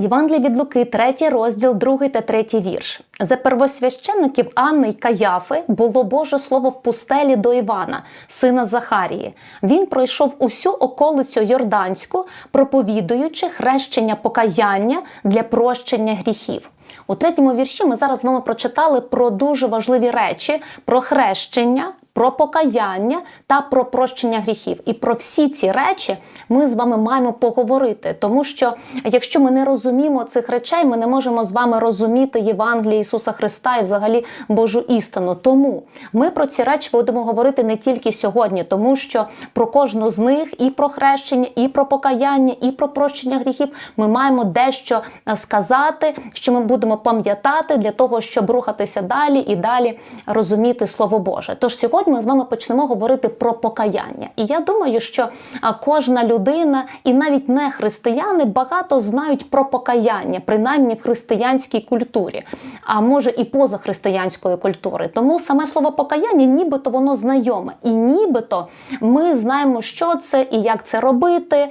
Євангелія від Луки, 3 розділ, 2 та 3 вірш. За первосвященників Анни й Каяфи було Боже Слово в пустелі до Івана, сина Захарії. Він пройшов усю околицю Йорданську, проповідуючи хрещення покаяння для прощення гріхів. У третьому вірші ми зараз з вами прочитали про дуже важливі речі: про хрещення, про покаяння та про прощення гріхів. І про всі ці речі ми з вами маємо поговорити, тому що якщо ми не розуміємо цих речей, ми не можемо з вами розуміти Євангелія Ісуса Христа і взагалі Божу істину. Тому ми про ці речі будемо говорити не тільки сьогодні, тому що про кожну з них і про хрещення, і про покаяння, і про прощення гріхів ми маємо дещо сказати, що ми будемо пам'ятати для того, щоб рухатися далі і далі розуміти Слово Боже. Тож сьогодні ми з вами почнемо говорити про покаяння. І я думаю, що кожна людина, і навіть не християни, багато знають про покаяння, принаймні в християнській культурі, а може і поза християнською культурою. Тому саме слово покаяння, нібито воно знайоме, і нібито ми знаємо, що це і як це робити.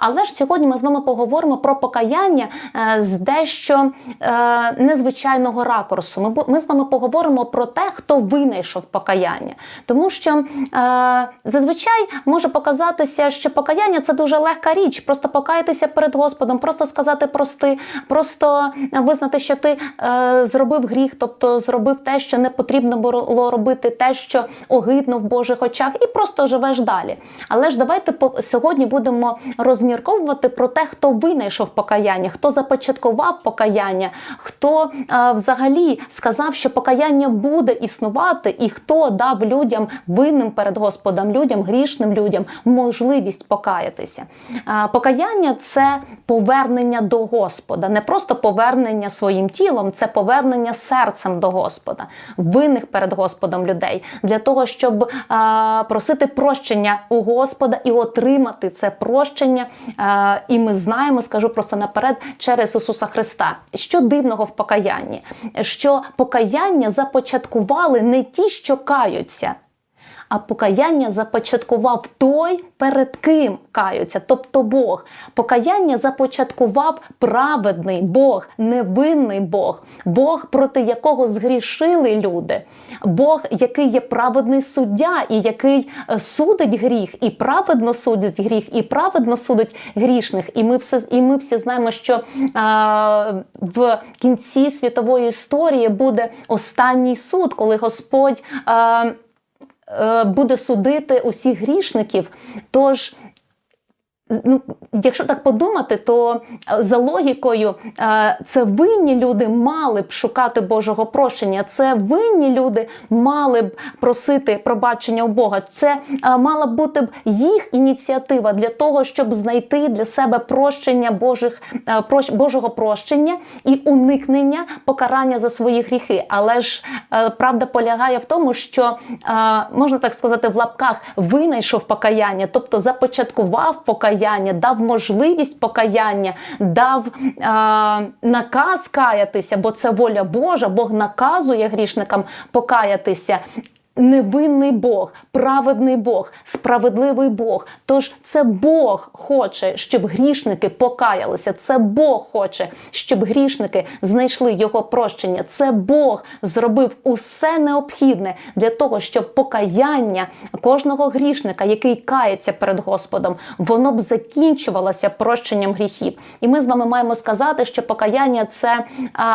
Але ж сьогодні ми з вами поговоримо про покаяння е, з дещо е, незвичайного ракурсу. Ми з вами поговоримо про те, хто винайшов покаяння. Тому що е, зазвичай може показатися, що покаяння це дуже легка річ, просто покаятися перед Господом, просто сказати прости, просто визнати, що ти е, зробив гріх, тобто зробив те, що не потрібно було робити, те, що огидно в Божих очах, і просто живеш далі. Але ж давайте сьогодні будемо розмірковувати про те, хто винайшов покаяння, хто започаткував покаяння, хто е, взагалі сказав, що покаяння буде існувати, і хто дав людям винним перед Господом, людям, грішним людям можливість покаятися. Покаяння це повернення до Господа, не просто повернення своїм тілом, це повернення серцем до Господа, винних перед Господом людей, для того, щоб просити прощення у Господа і отримати це прощення. І ми знаємо, скажу просто наперед, через Ісуса Христа. Що дивного в покаянні? Що покаяння започаткували не ті, що каються а покаяння започаткував той, перед ким каються, тобто Бог. Покаяння започаткував праведний Бог, невинний Бог, Бог, проти якого згрішили люди, Бог, який є праведний суддя, і який е, судить гріх, і праведно судить гріх, і праведно судить грішних. І ми все, і ми всі знаємо, що а, в кінці світової історії буде останній суд, коли Господь. А, Е, буде судити усіх грішників. Тож Ну, Якщо так подумати, то е, за логікою е, це винні люди мали б шукати Божого прощення, це винні люди мали б просити пробачення у Бога. Це е, мала бути б їх ініціатива для того, щоб знайти для себе прощення Божих, Божого прощення і уникнення покарання за свої гріхи. Але ж правда полягає в тому, що можна так сказати, в лапках винайшов покаяння, тобто започаткував покаяння покаяння, дав можливість покаяння, дав а, наказ каятися, бо це воля Божа, Бог наказує грішникам покаятися невинний Бог, праведний Бог, справедливий Бог. Тож це Бог хоче, щоб грішники покаялися. Це Бог хоче, щоб грішники знайшли його прощення. Це Бог зробив усе необхідне для того, щоб покаяння кожного грішника, який кається перед Господом, воно б закінчувалося прощенням гріхів. І ми з вами маємо сказати, що покаяння це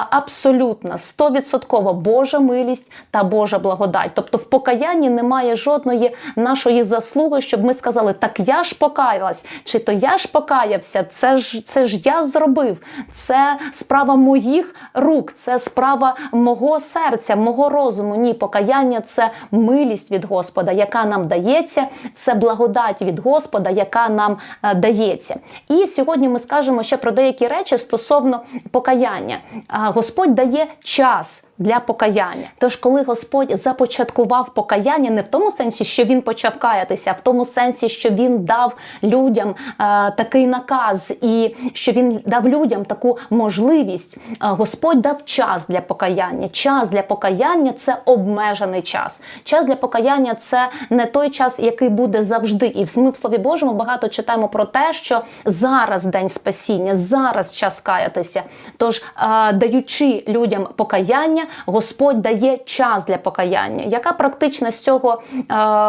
абсолютно стовідсотково Божа милість та Божа благодать. Тобто, в покаянні немає жодної нашої заслуги, щоб ми сказали, так я ж покаялась, чи то я ж покаявся, це ж це ж я зробив, це справа моїх рук, це справа мого серця, мого розуму. Ні, покаяння це милість від Господа, яка нам дається, це благодать від Господа, яка нам е, дається. І сьогодні ми скажемо ще про деякі речі стосовно покаяння. Господь дає час для покаяння. Тож, коли Господь започаткував покаяння, не в тому сенсі, що він почав каятися, а в тому сенсі, що він дав людям е, такий наказ, і що він дав людям таку можливість. Е, Господь дав час для покаяння. Час для покаяння це обмежений час. Час для покаяння це не той час, який буде завжди. І ми в Слові Божому багато читаємо про те, що зараз день спасіння, зараз час каятися. Тож, е, даючи людям покаяння, Господь дає час для покаяння. Яка практично з цього е,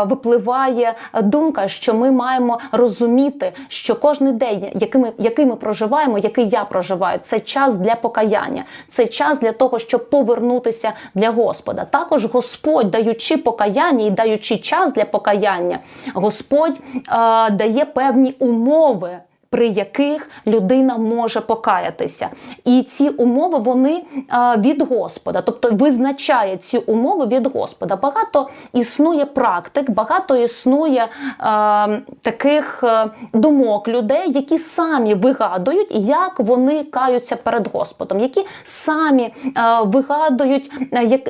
випливає думка, що ми маємо розуміти, що кожен день, який ми, який ми проживаємо, який я проживаю, це час для покаяння, це час для того, щоб повернутися для Господа. Також Господь, даючи покаяння і даючи час для покаяння, Господь е, дає певні умови. При яких людина може покаятися, і ці умови вони від Господа, тобто визначає ці умови від Господа. Багато існує практик, багато існує таких думок людей, які самі вигадують, як вони каються перед Господом, які самі вигадують,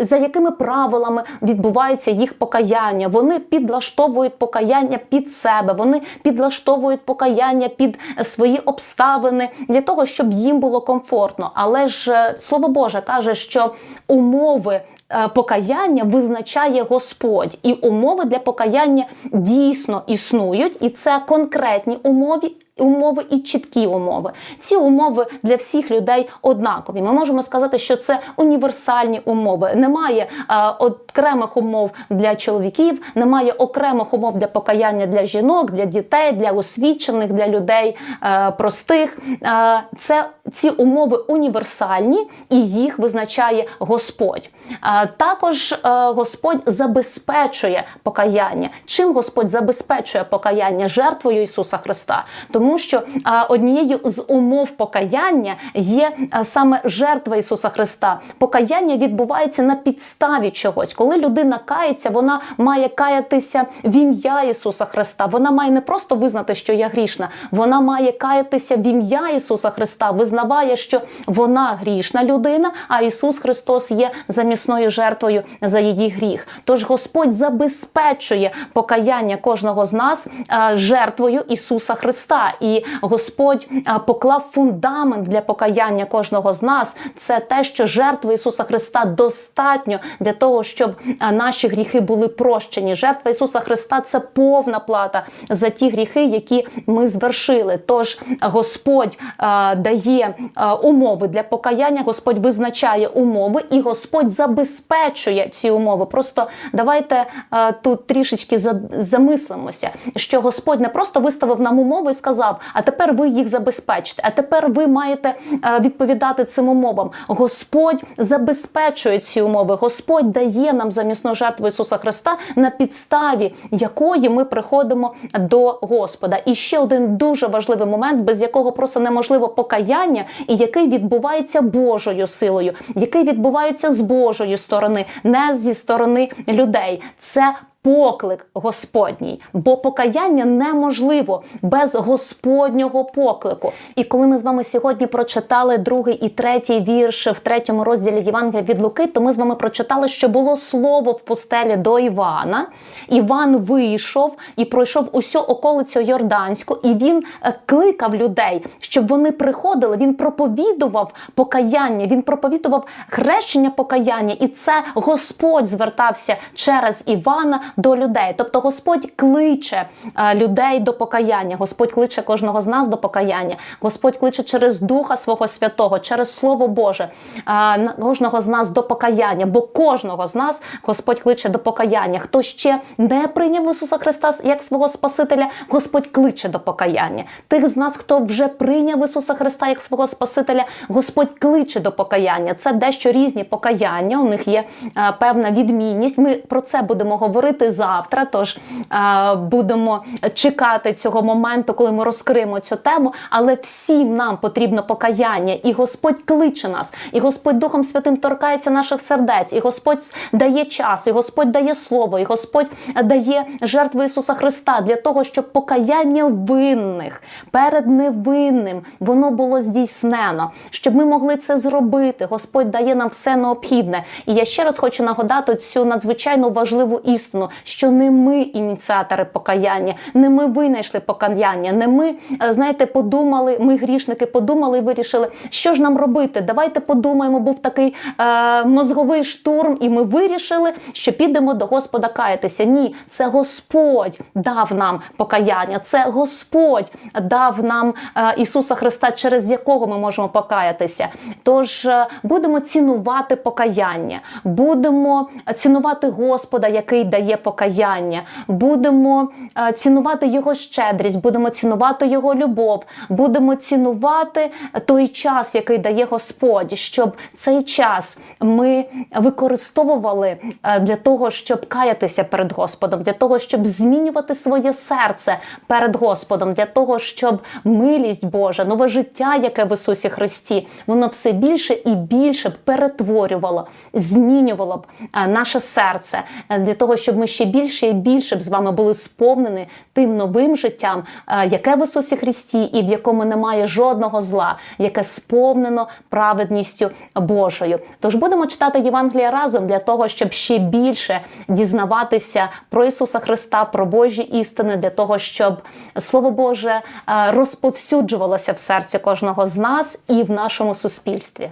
за якими правилами відбувається їх покаяння. Вони підлаштовують покаяння під себе, вони підлаштовують покаяння під свої обставини для того, щоб їм було комфортно. Але ж е, слово Боже каже, що умови. е, Покаяння визначає Господь, і умови для покаяння дійсно існують, і це конкретні умови, умови і чіткі умови. Ці умови для всіх людей однакові. Ми можемо сказати, що це універсальні умови. Немає е, окремих умов для чоловіків, немає окремих умов для покаяння для жінок, для дітей, для освічених, для людей е, простих. Е, це ці умови універсальні і їх визначає Господь. Е, також е, Господь забезпечує покаяння. Чим Господь забезпечує покаяння жертвою Ісуса Христа? Тому що е, однією з умов покаяння є саме жертва Ісуса Христа. Покаяння відбувається на підставі чогось. Коли людина кається, вона має каятися в ім'я Ісуса Христа. Вона має не просто визнати, що я грішна, вона має каятися в ім'я Ісуса Христа, визнаває, що вона грішна людина, а Ісус Христос є замісною жертвою за її гріх. Тож Господь забезпечує покаяння кожного з нас жертвою Ісуса Христа. І Господь е, поклав фундамент для покаяння кожного з нас. Це те, що жертва Ісуса Христа достатньо для того, щоб е, наші гріхи були прощені. Жертва Ісуса Христа це повна плата за ті гріхи, які ми звершили. Тож Господь е, дає умови для покаяння, Господь визначає умови, і Господь забезпечує ці умови. Просто давайте тут трішечки замислимося, що Господь не просто виставив нам умови і сказав: а тепер ви їх забезпечите, а тепер ви маєте е, відповідати цим умовам. Господь забезпечує ці умови. Господь дає нам замісну жертву Ісуса Христа, на підставі якої ми приходимо до Господа. І ще один дуже важливий момент, без якого просто неможливо покаяння, і який відбувається Божою силою, який відбувається з Божої сторони, не зі сторони людей. Це Поклик Господній, бо покаяння неможливо без Господнього поклику. І коли ми з вами сьогодні прочитали другий і третій вірш в третьому розділі Євангелія від Луки, то ми з вами прочитали, що було слово в пустелі до Івана. Іван вийшов і пройшов усю околицю Йорданську, і він е, кликав людей, щоб вони приходили. Він проповідував покаяння, він проповідував хрещення покаяння, і це Господь звертався через Івана до людей. Тобто Господь кличе е, людей до покаяння. Господь кличе кожного з нас до покаяння. Господь кличе через Духа Свого Святого, через Слово Боже, е, кожного з нас до покаяння, бо кожного з нас Господь кличе до покаяння. Хто ще не прийняв Ісуса Христа як свого Спасителя, Господь кличе до покаяння. Тих з нас, хто вже прийняв Ісуса Христа як свого Спасителя, Господь кличе до покаяння. Це дещо різні покаяння. У них є е, певна відмінність. Ми про це будемо говорити робити завтра. Тож е, будемо чекати цього моменту, коли ми розкриємо цю тему. Але всім нам потрібно покаяння, і Господь кличе нас, і Господь Духом Святим торкається наших сердець, і Господь дає час, і Господь дає слово, і Господь дає жертву Ісуса Христа для того, щоб покаяння винних перед невинним воно було здійснено, щоб ми могли це зробити. Господь дає нам все необхідне. І я ще раз хочу нагадати цю надзвичайно важливу істину, що не ми ініціатори покаяння, не ми винайшли покаяння, не ми, е, знаєте, подумали, ми грішники подумали і вирішили, що ж нам робити. Давайте подумаємо, був такий е, мозговий штурм, і ми вирішили, що підемо до Господа каятися. Ні, це Господь дав нам покаяння, це Господь дав нам е, Ісуса Христа, через якого ми можемо покаятися. Тож е, будемо цінувати покаяння, будемо цінувати Господа, який дає покаяння, будемо е, цінувати Його щедрість, будемо цінувати Його любов, будемо цінувати той час, який дає Господь, щоб цей час ми використовували е, для того, щоб каятися перед Господом, для того, щоб змінювати своє серце перед Господом, для того, щоб милість Божа, нове життя, яке в Ісусі Христі, воно все більше і більше перетворювало, змінювало б е, наше серце для того, щоб ми ще більше і більше б з вами були сповнені тим новим життям, е, яке в Ісусі Христі, і в якому немає жодного зла, яке сповнено праведністю Божою. Тож будемо читати Євангелія разом для того, щоб ще більше дізнаватися про Ісуса Христа, про Божі істини, для того, щоб Слово Боже е, розповсюджувалося в серці кожного з нас і в нашому суспільстві.